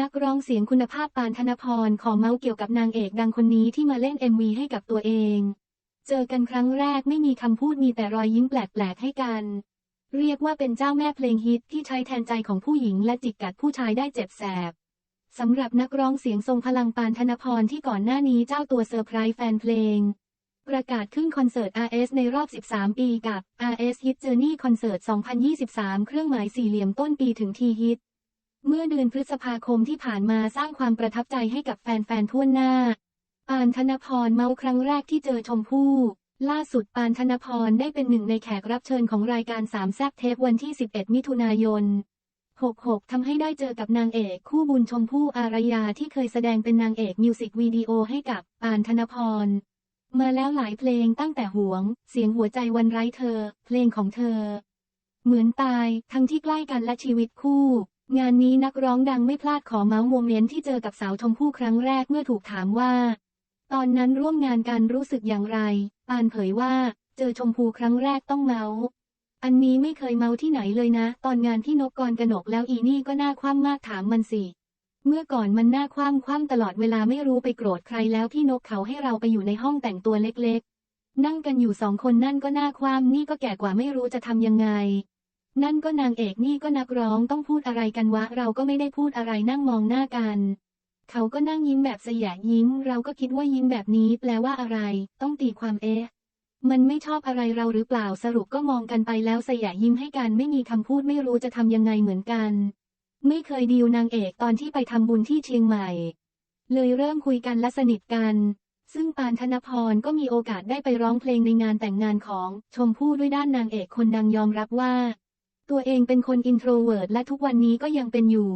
นักร้องเสียงคุณภาพปานธนพรขอเมาส์เกี่ยวกับนางเอกดังคนนี้ที่มาเล่น MV ให้กับตัวเอง เจอกันครั้งแรกไม่มีคำพูดมีแต่รอยยิ้มแปลกๆให้กัน เรียกว่าเป็นเจ้าแม่เพลงฮิตที่ใช้แทนใจของผู้หญิงและจิกกัดผู้ชายได้เจ็บแสบสำหรับนักร้องเสียงทรงพลังปานธนพรที่ก่อนหน้านี้เจ้าตัวเซอร์ไพรส์แฟนเพลง ประกาศขึ้นคอนเสิร์ต RS ในรอบ 13 ปีกับ RS Hit Journey Concert 2023 เครื่องหมายสี่เหลี่ยมต้นปีถึงทีฮิต เมื่อเดือนพฤษภาคมที่ผ่านมาสร้างความประทับใจให้กับแฟนๆทั่วหน้า ปานธนพรเมาครั้งแรกที่เจอชมพู่ล่าสุดปานธนพรได้เป็นหนึ่งในแขกรับเชิญของรายการสามแซบเทปวันที่ 11 มิถุนายน 66 ทำให้ได้เจอกับนางเอกคู่บุญชมพู่อารยาที่เคยแสดงเป็นนางเอกมิวสิกวิดีโอให้กับปานธนพร มาแล้วหลายเพลงตั้งแต่หวง เสียงหัวใจวันไร้เธอ เพลงของเธอ เหมือนตายทั้งที่ใกล้กันและชีวิตคู่ งานนี้นักร้องดังไม่พลาดขอเมาส์โมเมนต์ที่เจอกับสาวชมพู่ครั้งแรกเมื่อถูกถามว่า ตอนนั้นร่วมงานกันรู้สึกอย่างไร ปานเผยว่า เจอชมพูครั้งแรกต้องเมาส์อันนี้ไม่เคยเมาที่ไหนเลยนะ ตอนงานที่นกกรกนกแล้วอีนี่ก็น่าคว่ำมากถามมันสิ เมื่อก่อนมันน่าคว่ำคว่ำตลอดเวลาไม่รู้ไปโกรธใครแล้วพี่นกเขาให้เราไปอยู่ในห้องแต่งตัวเล็กๆ นั่งกันอยู่สองคนนั่นก็น่าคว่ำนี่ก็แก่กว่าไม่รู้จะทำยังไง นั่นก็นางเอกนี่ก็นักร้องต้องพูดอะไรกันวะ เราก็ไม่ได้พูดอะไรนั่งมองหน้ากัน เขาก็นั่งยิ้มแบบสยะยิ้ม เราก็คิดว่ายิ้มแบบนี้แปลว่าอะไร ต้องตีความเอ๊ะมันไม่ชอบอะไรเราหรือเปล่าสรุปก็มองกันไปแล้วสยะยิ้มให้กันไม่มีคำพูดไม่รู้จะทำยังไงเหมือนกัน ไม่เคยดีลนางเอกตอนที่ไปทำบุญที่เชียงใหม่ เลยเริ่มคุยกันและสนิทกัน ซึ่งปานธนพรก็มีโอกาสได้ไปร้องเพลงในงานแต่งงานของชมพู่ด้วยด้านนางเอกคนดังยอมรับว่า ตัวเองเป็นคนอินโทรเวิร์ตและทุกวันนี้ก็ยังเป็นอยู่